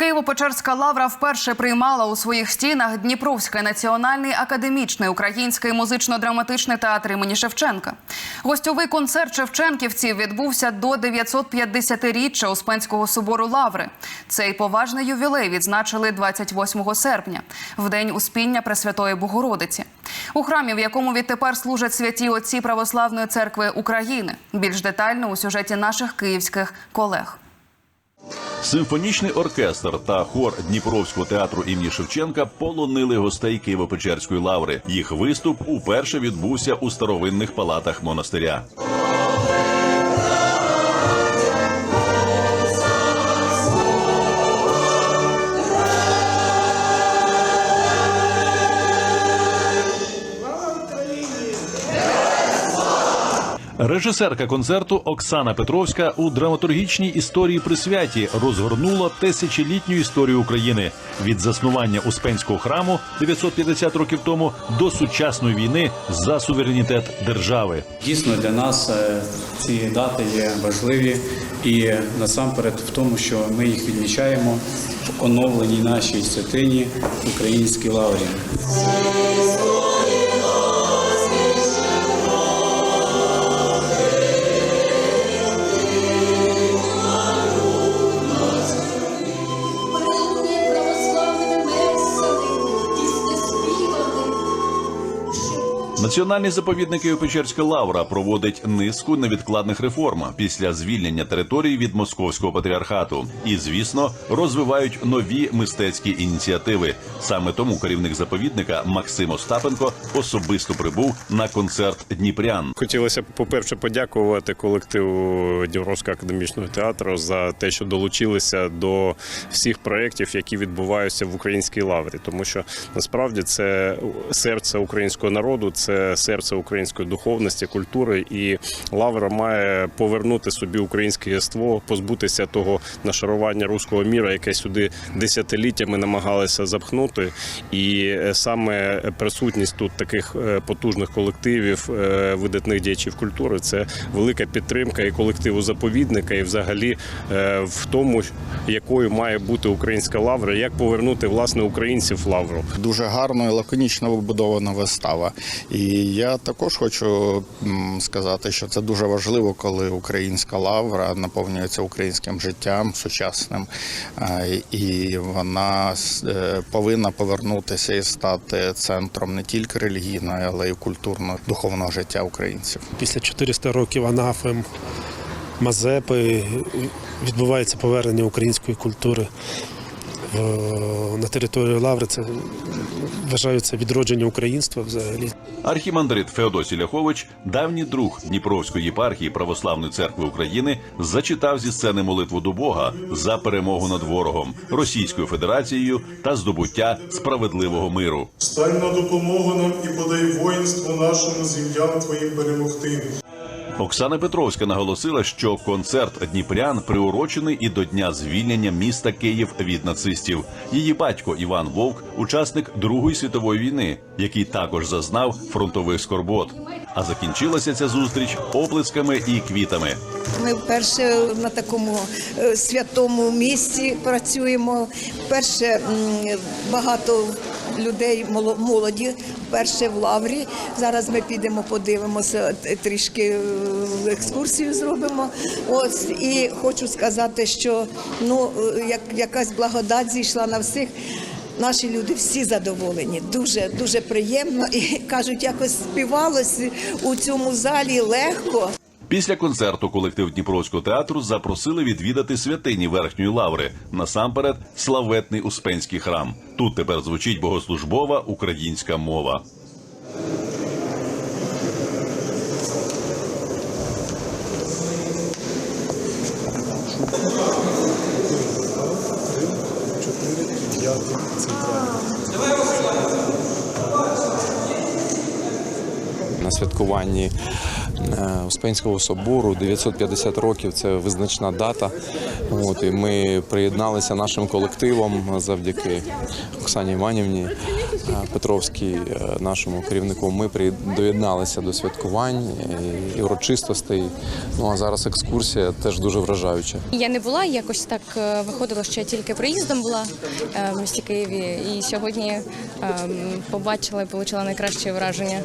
Києво-Печерська лавра вперше приймала у своїх стінах Дніпровський національний академічний український музично-драматичний театр імені Шевченка. Гостьовий концерт шевченківців відбувся до 950-річчя Успенського собору Лаври. Цей поважний ювілей відзначили 28 серпня, в день Успіння Пресвятої Богородиці. У храмі, в якому відтепер служать святі отці Православної церкви України. Більш детально у сюжеті наших київських колег. Симфонічний оркестр та хор Дніпровського театру імені Шевченка полонили гостей Києво-Печерської лаври. Їх виступ уперше відбувся у старовинних палатах монастиря. Режисерка концерту Оксана Петровська у драматургічній історії присвяті розгорнула тисячолітню історію України від заснування Успенського храму 950 років тому до сучасної війни за суверенітет держави. Дійсно для нас е, ці дати є важливі і насамперед в тому, що ми їх відмічаємо в оновленій нашій святині українській лаврі. Національний заповідник Києво-Печерська лавра проводить низку невідкладних реформ після звільнення території від московського патріархату. І, звісно, розвивають нові мистецькі ініціативи. Саме тому керівник заповідника Максим Остапенко особисто прибув на концерт Дніпрян. Хотілося б, по-перше, подякувати колективу Дніпровського академічного театру за те, що долучилися до всіх проєктів, які відбуваються в українській лаврі, тому що насправді це серце українського народу, це серце української духовності, культури, і лавра має повернути собі українське єство, позбутися того нашарування руського міра, яке сюди десятиліттями намагалися запхнути. І е, саме присутність тут таких е, потужних колективів, е, видатних діячів культури, це велика підтримка і колективу заповідника, і взагалі в тому, якою має бути українська лавра, як повернути власне українців лавру. Дуже гарно і лаконічно вибудована вистава. І я також хочу сказати, що це дуже важливо, коли українська лавра наповнюється українським життям сучасним, і вона е, повинна повернутися і стати центром не тільки релігійного, але й культурно-духовного життя українців. після 400 років анафем Мазепи відбувається повернення української культури на територію Лаври. Це вважаю це відродження українства взагалі. Архімандрит Феодосій Ляхович, давній друг Дніпровської єпархії Православної церкви України, зачитав зі сцени молитву до Бога за перемогу над ворогом, Російською Федерацією та здобуття справедливого миру. Стань на допомогу нам і подай воїнству нашому з ім'ям Твоїм перемогти. Оксана Петровська наголосила, що концерт Дніпрян приурочений і до дня звільнення міста Київ від нацистів. Її батько Іван Вовк, учасник Другої світової війни, який також зазнав фронтових скорбот. А закінчилася ця зустріч оплесками і квітами. Ми вперше на такому е, святому місці працюємо. Вперше багато людей моло- молоді, вперше в лаврі. Зараз ми підемо, подивимося, трішки е, екскурсію зробимо. Ось і хочу сказати, що ну е, як якась благодать зійшла на всіх. Наші люди всі задоволені, дуже дуже приємно і кажуть, якось співалося у цьому залі легко. Після концерту колектив Дніпровського театру запросили відвідати святині верхньої лаври. Насамперед, славетний Успенський храм. Тут тепер звучить богослужбова українська мова. на святкуванні Успенського собору. 950 років це визначна дата. От, і ми приєдналися нашим колективом завдяки Оксані Іванівні е, Петровській, е, нашому керівнику. Ми доєдналися до святкувань і- урочистостей. Ну а зараз екскурсія теж дуже вражаюча. Я не була якось так е, виходило, що я тільки приїздом була е, в місті Києві, і сьогодні ем, побачила і отримала найкраще враження.